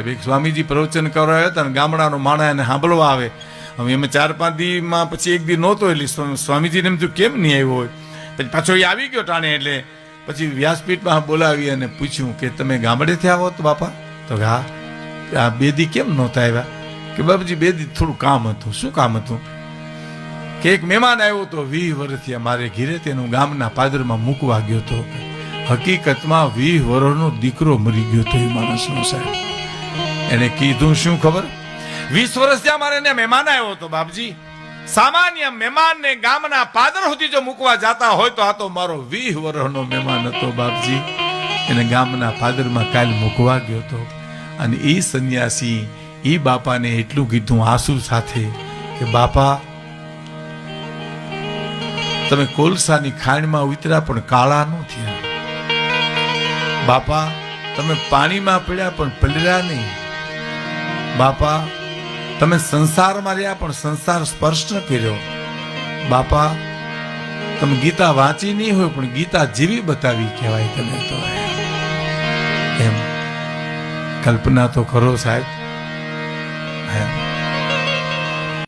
એક સ્વામીજી પ્રવચન કરવા હતા ને ગામડાનો માણા એને સાંભળવા આવે. હવે ચાર પાંચ દીમાં પછી એક દી નહોતો એટલે સ્વામીજીને એમ કેમ નહીં આવ્યો હોય? પછી પાછો એ આવી ગયો ટાણે એટલે પછી વ્યાસપીઠમાં બોલાવી અને પૂછ્યું કે તમે ગામડેથી આવો તો બાપા? તો હા. આ બે દી કેમ નહોતા આવ્યા? કે બાપજી, બે દી થોડું કામ હતું. શું કામ હતું? કે એક મહેમાન આવ્યો તો વીસ વર્ષથી અમારે ઘીરે તેનું ગામના પાદરમાં મૂકવા ગયો હતો હકીકતમાં વીસ વર્ષનો દીકરો મરી ગયો તો એ માણસનો સાહેબ. એને કીધું શું ખબર? વીસ વર્ષ ત્યાં મારે એને મહેમાન આવ્યો હતો, બાપજી. સામાન્ય મહેમાનને ગામના પાદર સુધી જો મૂકવા જાતા હોય તો આ તો મારો વીહ વર્ષનો મહેમાન હતો, બાપજી. એને ગામના પાદરમાં કાલ મૂકવા ગયો હતો. અને એ સંન્યાસી એ બાપાને એટલું કીધું આંસુ સાથે કે, બાપા, તમે કોલસાની ખાણમાં ઉતર્યા પણ કાળા ન થયા. બાપા તમે પાણીમાં પડ્યા પણ પલળ્યા નહીં. બાપા, તમે સંસારમાં રહ્યા પણ સંસાર સ્પર્શ ન કર્યો. બાપા, તમે ગીતા વાંચી નહીં હોય પણ ગીતા જીવી બતાવી કહેવાય તમે તો. એમ. કલ્પના તો કરો સાહેબ.